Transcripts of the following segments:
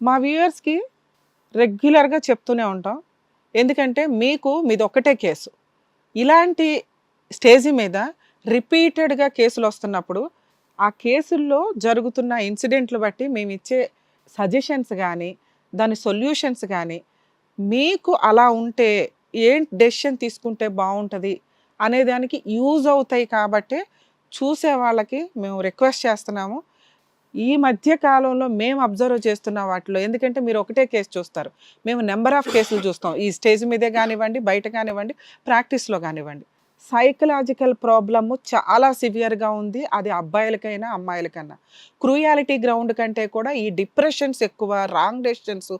మా వ్యూయర్స్కి రెగ్యులర్గా చెప్తూనే ఉంటాం. ఎందుకంటే మీకు మీది ఒక్కటే కేసు. ఇలాంటి స్టేజి మీద రిపీటెడ్గా కేసులు వస్తున్నప్పుడు ఆ కేసుల్లో జరుగుతున్న ఇన్సిడెంట్లు బట్టి మేము ఇచ్చే సజెషన్స్ కానీ దాని సొల్యూషన్స్ కానీ మీకు అలా ఉంటే ఏం డెసిషన్ తీసుకుంటే బాగుంటుంది అనేదానికి యూజ్ అవుతాయి కాబట్టి చూసే వాళ్ళకి మేము రిక్వెస్ట్ చేస్తున్నాము. ఈ మధ్య కాలంలో మేము అబ్జర్వ్ చేస్తున్న వాటిలో ఎందుకంటే మీరు ఒకటే కేసు చూస్తారు. మేము నెంబర్ ఆఫ్ కేసులు చూస్తాం. ఈ స్టేజ్ మీదే కానివ్వండి బయట కానివ్వండి ప్రాక్టీస్లో కానివ్వండి. సైకలాజికల్ ప్రాబ్లము చాలా సివియర్గా ఉంది. అది అబ్బాయిలకైనా అమ్మాయిలకైనా క్రూయాలిటీ గ్రౌండ్ కంటే కూడా ఈ డిప్రెషన్స్ ఎక్కువ రాంగ్ డెసిషన్స్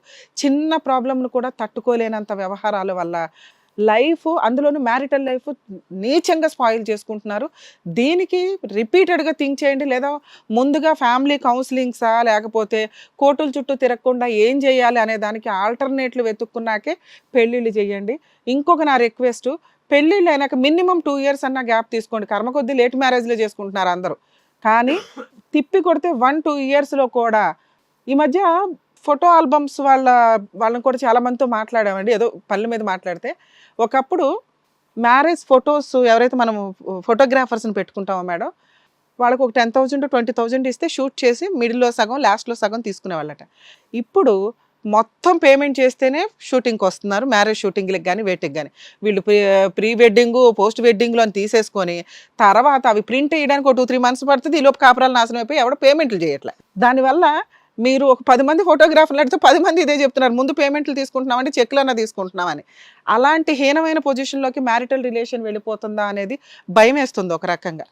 చిన్న ప్రాబ్లమ్ను కూడా తట్టుకోలేనంత వ్యవహారాల వల్ల లైఫ్ అందులోనూ మ్యారిటల్ లైఫ్ నీచంగా స్పాయిల్ చేసుకుంటున్నారు. దీనికి రిపీటెడ్గా థింక్ చేయండి. లేదా ముందుగా ఫ్యామిలీ కౌన్సిలింగ్సా లేకపోతే కోర్టుల చుట్టూ తిరగకుండా ఏం చేయాలి అనే దానికి ఆల్టర్నేట్లు వెతుక్కున్నాకే పెళ్ళిళ్ళు చేయండి. ఇంకొక నా రిక్వెస్ట్ పెళ్ళిళ్ళు అయినాక మినిమం టూ ఇయర్స్ అన్న గ్యాప్ తీసుకోండి. కర్మ కొద్దీ లేట్ మ్యారేజ్లో చేసుకుంటున్నారు అందరూ. కానీ తిప్పి కొడితే వన్ టూ ఇయర్స్లో కూడా ఈ మధ్య ఫోటో ఆల్బమ్స్ వాళ్ళ వాళ్ళని కూడా చాలా మందితో మాట్లాడామండి. ఏదో పళ్ళ మీద మాట్లాడితే. ఒకప్పుడు మ్యారేజ్ ఫొటోస్ ఎవరైతే మనం ఫోటోగ్రాఫర్స్ని పెట్టుకుంటామో మేడం వాళ్ళకు ఒక టెన్ థౌజండ్ ట్వంటీ థౌజండ్ ఇస్తే షూట్ చేసి మిడిల్లో సగం లాస్ట్లో సగం తీసుకునేవాళ్ళట. ఇప్పుడు మొత్తం పేమెంట్ చేస్తేనే షూటింగ్కి వస్తున్నారు. మ్యారేజ్ షూటింగ్లకు కానీ వేటికి కానీ వీళ్ళు ప్రీ ప్రీ వెడ్డింగ్ పోస్ట్ వెడ్డింగ్లో అని తీసేసుకొని తర్వాత అవి ప్రింట్ వేయడానికి ఒక టూ త్రీ మంత్స్ పడుతుంది. ఈలోపు కాపురాలు నాశనం అయిపోయి ఎవడో పేమెంట్లు చేయట్లే. దానివల్ల మీరు ఒక పది మంది ఫోటోగ్రాఫర్లు అడిగితే పది మంది ఇదే చెప్తున్నారు ముందు పేమెంట్లు తీసుకుంటున్నామంటే చెక్లన్నా తీసుకుంటున్నామని. అలాంటి హీనమైన పొజిషన్లోకి మ్యారిటల్ రిలేషన్ వెళ్ళిపోతుందా అనేది భయం వేస్తుంది ఒక రకంగా.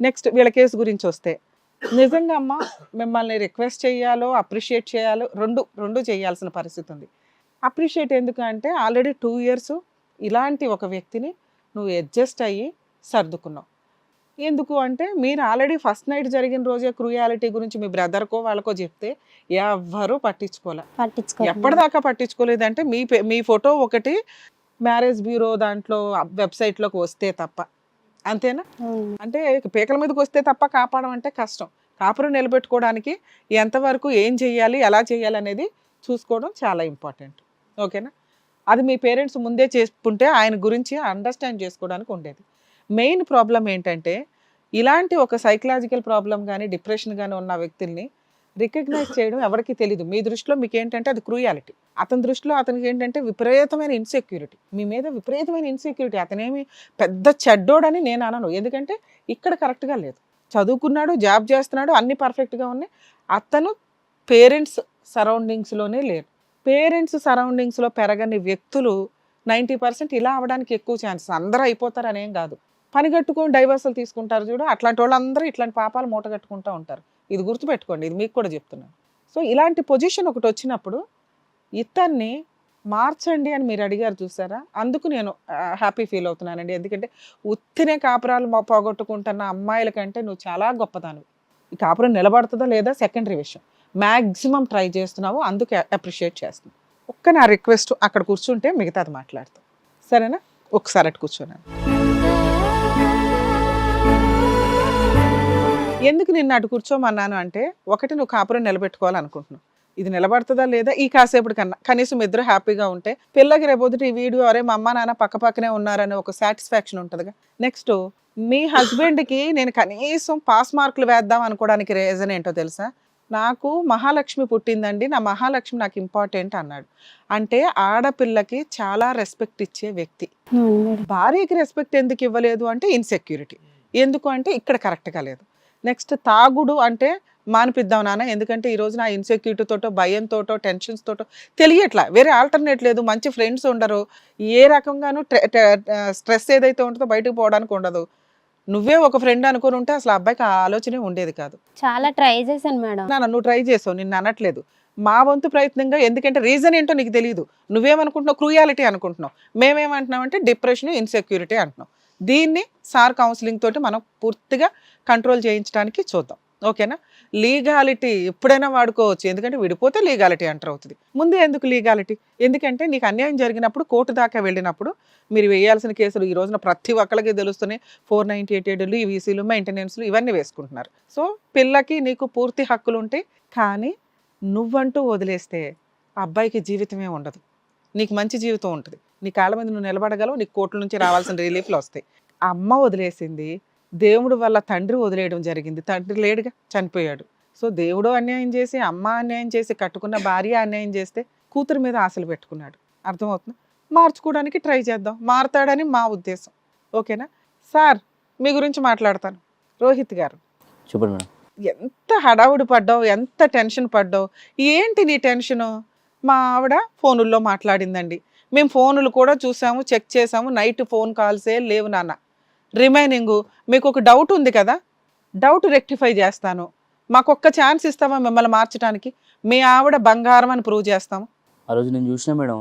నెక్స్ట్ వీళ్ళ కేసు గురించి వస్తే నిజంగా అమ్మ మిమ్మల్ని రిక్వెస్ట్ చేయాలో అప్రిషియేట్ చేయాలో రెండు రెండు చేయాల్సిన పరిస్థితి ఉంది. అప్రిషియేట్ ఎందుకు అంటే ఆల్రెడీ టూ ఇయర్స్ ఇలాంటి ఒక వ్యక్తిని నువ్వు అడ్జస్ట్ అయ్యి సర్దుకున్నావు. ఎందుకు అంటే మీరు ఆల్రెడీ ఫస్ట్ నైట్ జరిగిన రోజే క్రూయాలిటీ గురించి మీ బ్రదర్కో వాళ్ళకో చెప్తే ఎవ్వరూ పట్టించుకోలే. పట్టించుకో ఎప్పటిదాకా పట్టించుకోలేదంటే మీ మీ ఫోటో ఒకటి మ్యారేజ్ బ్యూరో దాంట్లో వెబ్సైట్లోకి వస్తే తప్ప. అంతేనా. అంటే పీకల మీదకి వస్తే తప్ప కాపాడడం అంటే కష్టం. కాపురం నిలబెట్టుకోవడానికి ఎంతవరకు ఏం చేయాలి ఎలా చేయాలి అనేది చూసుకోవడం చాలా ఇంపార్టెంట్. ఓకేనా? అది మీ పేరెంట్స్ ముందే చేసుకుంటే ఆయన గురించి అండర్స్టాండ్ చేసుకోవడానికి ఉండేది. మెయిన్ ప్రాబ్లం ఏంటంటే ఇలాంటి ఒక సైకలాజికల్ ప్రాబ్లం కానీ డిప్రెషన్ కానీ ఉన్న వ్యక్తుల్ని రికగ్నైజ్ చేయడం ఎవరికి తెలియదు మీ దృష్టిలో మీకు ఏంటంటే అది క్రూయాలిటీ. అతని దృష్టిలో అతనికి ఏంటంటే విపరీతమైన ఇన్సెక్యూరిటీ. మీ మీద విపరీతమైన ఇన్సెక్యూరిటీ. అతనేమి పెద్ద చెడ్డోడని నేను అనను. ఎందుకంటే ఇక్కడ కరెక్ట్గా లేదు. చదువుకున్నాడు జాబ్ చేస్తున్నాడు అన్ని పర్ఫెక్ట్గా ఉన్నాయి. అతను పేరెంట్స్ సరౌండింగ్స్లోనే లేరు పేరెంట్స్ సరౌండింగ్స్లో పెరగని వ్యక్తులు నైంటీ పర్సెంట్ ఇలా అవ్వడానికి ఎక్కువ ఛాన్సెస్. అందరూ అయిపోతారు అనేం కాదు. పనిగట్టుకొని డైవర్సల్ తీసుకుంటారు చూడు. అట్లాంటి వాళ్ళందరూ ఇట్లాంటి పాపాలు మూటగట్టుకుంటూ ఉంటారు. ఇది గుర్తుపెట్టుకోండి ఇది మీకు కూడా చెప్తున్నాను సో ఇలాంటి పొజిషన్ ఒకటి వచ్చినప్పుడు ఇతన్ని మార్చండి అని మీరు అడిగారు చూసారా? అందుకు నేను హ్యాపీ ఫీల్ అవుతున్నానండి. ఎందుకంటే ఉత్తినే కాపురాలు పోగొట్టుకుంటున్న అమ్మాయిల కంటే నువ్వు చాలా గొప్పదానివి. ఈ కాపురం నిలబడుతుందా లేదా సెకండరీ విషయం. మ్యాక్సిమం ట్రై చేస్తున్నావు అందుకే అప్రిషియేట్ చేస్తున్నావు. ఒక్క నా రిక్వెస్ట్ అక్కడ కూర్చుంటే మిగతాది మాట్లాడతాం. సరేనా? ఒకసారి అటు కూర్చున్నాను ఎందుకు నిన్ను అటు కూర్చోమన్నాను అంటే ఒకటి నువ్వు కాపురం నిలబెట్టుకోవాలనుకుంటున్నావు. ఇది నిలబడుతుందా లేదా? ఈ కాసేపటి కన్నా కనీసం ఇద్దరు హ్యాపీగా ఉంటే పిల్లకి రేపొద్దుట ఈ వీడియో అరే మా అమ్మ నాన్న పక్క పక్కనే ఉన్నారనే ఒక సాటిస్ఫాక్షన్ ఉంటుందిగా. నెక్స్ట్ మీ హస్బెండ్కి నేను కనీసం పాస్ మార్కులు వేద్దాం అనుకోవడానికి రీజన్ ఏంటో తెలుసా? నాకు మహాలక్ష్మి పుట్టిందండి. నా మహాలక్ష్మి నాకు ఇంపార్టెంట్ అన్నాడు. అంటే ఆడపిల్లకి చాలా రెస్పెక్ట్ ఇచ్చే వ్యక్తి. భార్యకి రెస్పెక్ట్ ఎందుకు ఇవ్వలేదు అంటే ఇన్సెక్యూరిటీ ఎందుకు అంటే ఇక్కడ కరెక్ట్గా లేదు. నెక్స్ట్ తాగుడు అంటే మానిపిద్దాం నాన్న. ఎందుకంటే ఈ రోజు నా ఇన్సెక్యూరిటీ తోటో భయంతోటో టెన్షన్స్ తోటో తెలియట్లా. వేరే ఆల్టర్నేట్ లేదు. మంచి ఫ్రెండ్స్ ఉండరు. ఏ రకంగానూ స్ట్రెస్ ఏదైతే ఉంటుందో బయటకు పోవడానికి ఉండదు. నువ్వే ఒక ఫ్రెండ్ అనుకుని ఉంటే అసలు అబ్బాయికి ఆ ఆలోచనే ఉండేది కాదు. చాలా ట్రై చేశాను మేడం. నాన్న నువ్వు ట్రై చేసావు. నిన్ను అనట్లేదు. మా వంతు ప్రయత్నంగా ఎందుకంటే రీజన్ ఏంటో నీకు తెలియదు నువ్వేమనుకుంటున్నావు? క్రూయాలిటీ అనుకుంటున్నావు. మేమేమంటున్నాం అంటే డిప్రెషన్ ఇన్సెక్యూరిటీ అంటున్నాం. దీన్ని సార్ కౌన్సిలింగ్ తోటి మనం పూర్తిగా కంట్రోల్ చేయించడానికి చూద్దాం. ఓకేనా? లీగాలిటీ ఎప్పుడైనా వాడుకోవచ్చు. ఎందుకంటే విడిపోతే లీగాలిటీ అంటర్ అవుతుంది. ముందే ఎందుకు లీగాలిటీ? ఎందుకంటే నీకు అన్యాయం జరిగినప్పుడు కోర్టు దాకా వెళ్ళినప్పుడు మీరు వేయాల్సిన కేసులు ఈ రోజున ప్రతి ఒక్కరికి తెలుస్తున్నాయి. ఫోర్ నైంటీ ఎయిట్ ఏడులు ఈ మెయింటెనెన్స్లు ఇవన్నీ వేసుకుంటున్నారు. సో పిల్లకి నీకు పూర్తి హక్కులు ఉంటాయి కానీ నువ్వంటూ వదిలేస్తే అబ్బాయికి జీవితమే ఉండదు. నీకు మంచి జీవితం ఉంటుంది. నీ కాళ్ళ మీద నువ్వు నిలబడగలవు నీకు కోట్ల నుంచి రావాల్సిన రిలీఫ్లు వస్తాయి. ఆ అమ్మ వదిలేసింది. దేవుడు వల్ల తండ్రి వదిలేయడం జరిగింది. తండ్రి లేడుగా చనిపోయాడు. సో దేవుడు అన్యాయం చేసి అమ్మ అన్యాయం చేసి కట్టుకున్న భార్య అన్యాయం చేస్తే కూతురు మీద ఆశలు పెట్టుకున్నాడు. అర్థమవుతుంది? మార్చుకోవడానికి ట్రై చేద్దాం. మారతాడని మా ఉద్దేశం. ఓకేనా? సార్ మీ గురించి మాట్లాడతాను. రోహిత్ గారు. చెప్పండి మేడం. ఎంత హడావుడి పడ్డావు ఎంత టెన్షన్ పడ్డావు? ఏంటి నీ టెన్షను? మా ఆవిడ ఫోనుల్లో మాట్లాడిందండి. మేము ఫోనులు కూడా చూసాము చెక్ చేసాము. నైట్ ఫోన్ కాల్సే లేవు నాన్న. రిమైనింగ్ మీకు ఒక డౌట్ ఉంది కదా? డౌట్ రెక్టిఫై చేస్తాను. మాకు ఒక్క ఛాన్స్ ఇస్తామా మిమ్మల్ని మార్చడానికి మీ ఆవిడ బంగారం అని ప్రూవ్ చేస్తాము. ఆ రోజు నేను చూసిన మేడం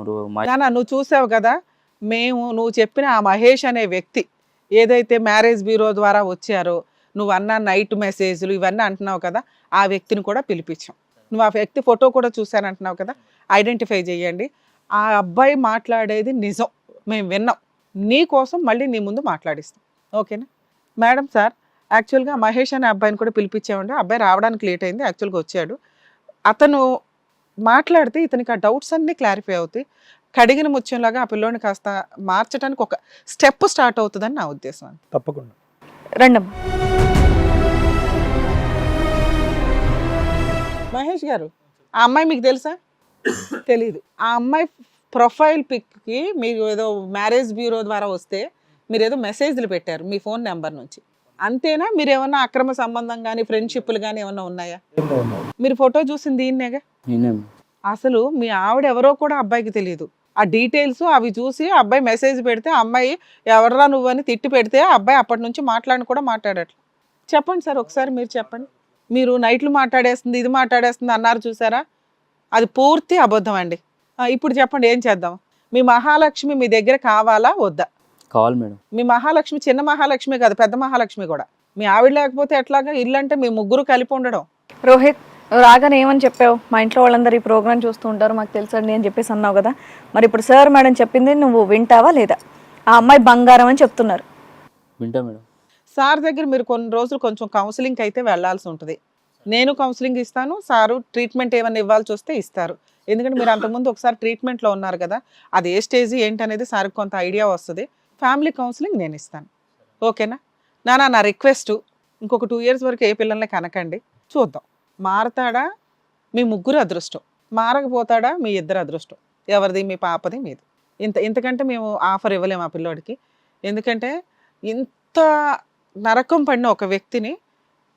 నాన్న నువ్వు చూసావు కదా? మేము నువ్వు చెప్పిన ఆ మహేష్ అనే వ్యక్తి ఏదైతే మ్యారేజ్ బ్యూరో ద్వారా వచ్చారో నువ్వు అన్న నైట్ మెసేజ్లు ఇవన్నీ అంటున్నావు కదా ఆ వ్యక్తిని కూడా పిలిపించాం. నువ్వు ఆ వ్యక్తి ఫోటో కూడా చూశాను అంటున్నావు కదా ఐడెంటిఫై చేయండి. ఆ అబ్బాయి మాట్లాడేది నిజం. మేము విన్నాం. నీ కోసం మళ్ళీ నీ ముందు మాట్లాడిస్తాం. ఓకేనా? మేడం సార్ యాక్చువల్గా మహేష్ అనే అబ్బాయిని కూడా పిలిపించామండి. ఆ అబ్బాయి రావడానికి లేట్ అయింది. యాక్చువల్గా వచ్చాడు. అతను మాట్లాడితే ఇతనికి ఆ డౌట్స్ అన్నీ క్లారిఫై అవుతాయి. కడిగిన ముత్యంలాగా ఆ పిల్లోని కాస్త మార్చడానికి ఒక స్టెప్ స్టార్ట్ అవుతుందని నా ఉద్దేశం తప్పకుండా. రండమ్మా. మహేష్ గారు ఆ అమ్మాయి మీకు తెలుసా? తెలీదు. ఆ అమ్మాయి ప్రొఫైల్ పిక్కి మీరు ఏదో మ్యారేజ్ బ్యూరో ద్వారా వస్తే మీరు ఏదో మెసేజ్లు పెట్టారు మీ ఫోన్ నెంబర్ నుంచి. అంతేనా? మీరు ఏమన్నా అక్రమ సంబంధం కానీ ఫ్రెండ్షిప్లు కానీ ఏమన్నా ఉన్నాయా? మీరు ఫోటో చూసింది దీన్నేగా నేనే అసలు మీ ఆవిడ ఎవరో కూడా అబ్బాయికి తెలియదు ఆ డీటెయిల్స్ అవి చూసి అబ్బాయి మెసేజ్ పెడితే అమ్మాయి ఎవర్రా నువ్వని తిట్టి పెడితే అబ్బాయి అప్పటి నుంచి మాట్లాడిన కూడా మాట్లాడట్లేదు చెప్పండి సార్ ఒకసారి మీరు చెప్పండి. మీరు నైట్లు మాట్లాడేస్తుంది ఇది మాట్లాడేస్తుంది అన్నారు చూసారా? అది పూర్తి అబద్ధం అండి. ఇప్పుడు చెప్పండి ఏం చేద్దాం? మీ మహాలక్ష్మి మీ దగ్గర కావాలా వద్దా? కావాలి మేడం. మీ మహాలక్ష్మి చిన్న మహాలక్ష్మి కాదు పెద్ద మహాలక్ష్మి కూడా. మీ ఆవిడ లేకపోతే ఎట్లాగా? ఇల్లు అంటే మీ ముగ్గురు కలిపి ఉండడం. రోహిత్ రాగానే ఏమని చెప్పావు? మా ఇంట్లో వాళ్ళందరూ ఈ ప్రోగ్రామ్ చూస్తూ ఉంటారు మాకు తెలుసండి అని చెప్పేసి అన్నావు కదా. మరి ఇప్పుడు సార్ మేడం చెప్పింది నువ్వు వింటావా లేదా? ఆ అమ్మాయి బంగారం అని చెప్తున్నారు. వింటా మేడం. సార్ దగ్గర మీరు కొన్ని రోజులు కొంచెం కౌన్సిలింగ్ అయితే వెళ్ళాల్సి ఉంటుంది. నేను కౌన్సిలింగ్ ఇస్తాను సారు ట్రీట్మెంట్ ఏమైనా ఇవ్వాల్సి వస్తే ఇస్తారు. ఎందుకంటే మీరు అంతకుముందు ఒకసారి ట్రీట్మెంట్లో ఉన్నారు కదా అది ఏ స్టేజ్ ఏంటి అనేది సార్కి కొంత ఐడియా వస్తుంది. ఫ్యామిలీ కౌన్సిలింగ్ నేను ఇస్తాను. ఓకేనా? నానా నా రిక్వెస్ట్ ఇంకొక టూ ఇయర్స్ వరకు ఏ పిల్లల్ని కనకండి. చూద్దాం. మారతాడా? మీ ముగ్గురు అదృష్టం. మారకపోతాడా? మీ ఇద్దరు అదృష్టం. ఎవరిది? మీ పాపది మీది. ఇంత ఇంతకంటే మేము ఆఫర్ ఇవ్వలేము ఆ పిల్లోడికి. ఎందుకంటే ఇంత నరకం పడిన ఒక వ్యక్తిని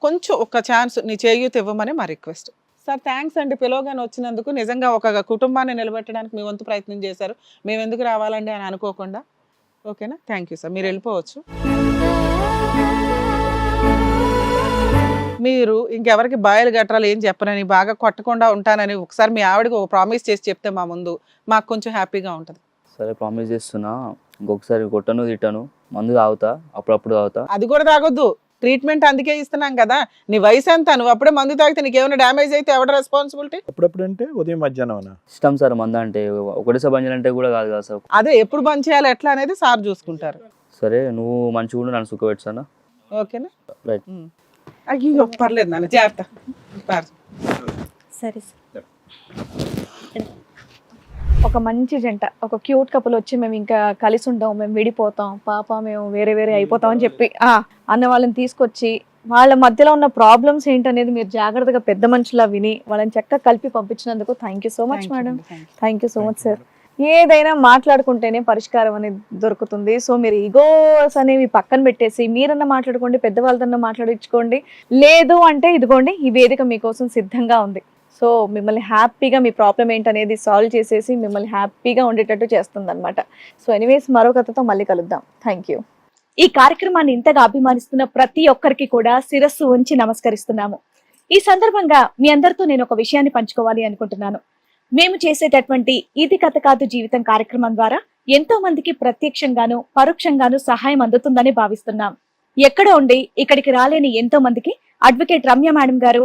కొంచెం ఒక ఛాన్స్ నీ చేయూత ఇవ్వమని మా రిక్వెస్ట్. సార్ థ్యాంక్స్ అండి. పిలవగానే వచ్చినందుకు నిజంగా ఒక కుటుంబాన్ని నిలబెట్టడానికి మీ వంతు ప్రయత్నం చేశారు. మేము ఎందుకు రావాలండి అని అనుకోకుండా. ఓకేనా? Thank you sir. మీరు వెళ్ళిపోవచ్చు. మీరు ఇంకెవరికి బాయలు గట్రాలు ఏం చెప్పనని బాగా కొట్టకుండా ఉంటానని ఒకసారి మీ ఆవిడకి ఒక ప్రామిస్ చేసి చెప్తే మా ముందు మాకు కొంచెం హ్యాపీగా ఉంటుంది. సరే ప్రామిస్ చేస్తున్నా. ఇంకొకసారి కొట్టను తిట్టాను. మందు తాగుతా అప్పుడప్పుడు తాగుతా. అది కూడా తాగొద్దు. ట్రీట్మెంట్ అందుకే ఇస్తున్నాం కదా. నీ వయసు ఎంత? నువ్వు అప్పుడే మందు తాగితే నీకు ఏమైనా డ్యామేజ్ అయితే ఎవడ రెస్పాన్సిబిలిటీ అప్పుడప్పుడు అంటే ఉదయం మధ్యాహ్నం ఇష్టం సార్ మంద అంటే ఒకటేసారి బంద్ చేయాలంటే కూడా కాదు కదా సార్. అదే ఎప్పుడు బంద్ చేయాలి ఎట్లా అనేది సార్ చూసుకుంటారు. సరే నువ్వు మంచిగా ఉండు నన్ను సుఖపెట్టానా ఓకేనా? రైట్. అయ్యో పర్లేదు నాన్న జాగ్రత్త. పర్- సరే ఒక మంచి జంట ఒక క్యూట్ కపుల్ వచ్చి మేము ఇంకా కలిసి ఉంటాం మేము విడిపోతాం పాప మేము వేరే వేరే అయిపోతాం అని చెప్పి ఆ అన్న వాళ్ళని తీసుకొచ్చి వాళ్ళ మధ్యలో ఉన్న ప్రాబ్లమ్స్ ఏంటనేది మీరు జాగ్రత్తగా పెద్ద మనుషులా విని వాళ్ళని చక్కగా కలిపి పంపించినందుకు thank you so much madam. Thank you so much sir ఏదైనా మాట్లాడుకుంటేనే పరిష్కారం అనేది దొరుకుతుంది. సో మీరు ఈగోస్ అనేవి పక్కన పెట్టేసి మీరన్నా మాట్లాడుకోండి పెద్దవాళ్ళతో మాట్లాడించుకోండి. లేదు అంటే ఇదిగోండి ఈ వేదిక మీకోసం సిద్ధంగా ఉంది. సో మిమ్మల్ని హ్యాపీగా మీ ప్రాబ్లం ఏంటనేది సాల్వ్ చేసేసి మిమ్మల్ని హ్యాపీగా ఉండేటట్టు చేస్తుంది అనమాట సో ఎనీవేస్ మరో కథతో మళ్ళీ కలుద్దాం. Thank you. ఈ కార్యక్రమాన్ని ఇంతగా అభిమానిస్తున్న ప్రతి ఒక్కరికి కూడా శిరస్సు ఉంచి నమస్కరిస్తున్నాము. ఈ సందర్భంగా మీ అందరితో నేను ఒక విషయాన్ని పంచుకోవాలి అనుకుంటున్నాను. మేము చేసేటటువంటి ఇది కథ కాదు జీవితం కార్యక్రమం ద్వారా ఎంతో మందికి ప్రత్యక్షంగాను పరోక్షంగాను సహాయం అందుతుందని భావిస్తున్నాం. ఎక్కడ ఉండి ఇక్కడికి రాలేని ఎంతో మందికి అడ్వకేట్ రమ్య మేడం గారు